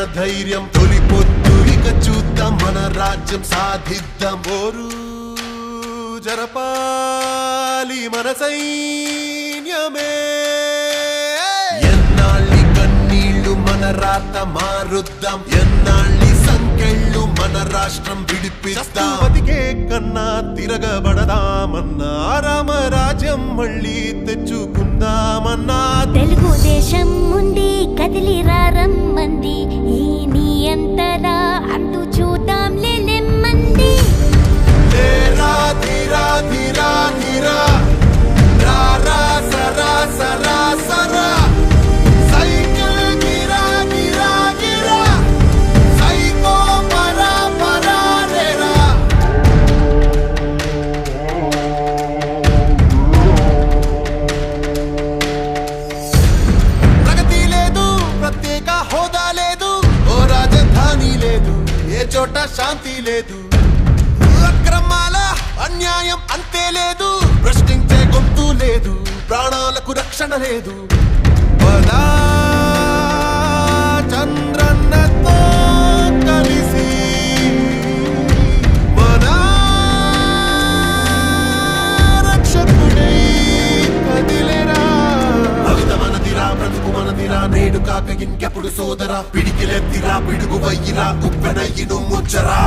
మన ధైర్యం తొలి పొద్దు ఇక చూద్దాం మన రాజ్యం సాధిద్దాం. ఓరు జరపాలి మన సైన్యమే. ఎన్నాళ్ళి కన్నీళ్ళు మన రాత మారుద్దాం. ఎన్నాళ్ళి సంకెళ్ళు మన రాష్ట్రం విడిపిస్తాం బతికే కన్నా తిరగబడదామన్నా రామరాజ్యం మళ్ళీ తెచ్చుకుందామన్నా. తెలుగుదేశం ఉంది కదిలి రమ్మంది చోట శాంతి లేదు. అక్రమాల అన్యాయం అంతే లేదు. ప్రశ్నించే గొంతు లేదు. ప్రాణాలకు రక్షణ లేదు. పదా మనదిరా కాక ఇంకెప్పుడు సోదరా? పిడికిలెత్తిరా పిడుగు వయ్యిరా ఉప్పెనయ్యిను ముచ్చరా.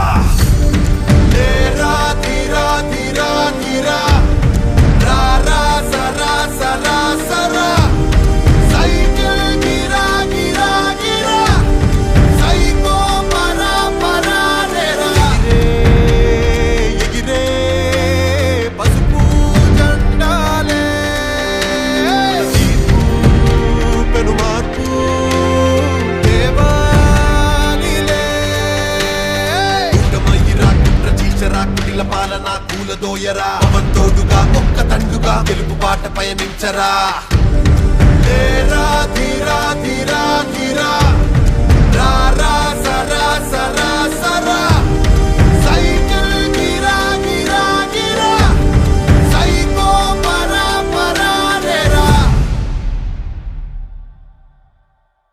కూలదోయరా. పవన్ తోడుగా ఒక్క తండుగా గెలుపు పాట పయనించరా. తేరా ధీరా ధీరా.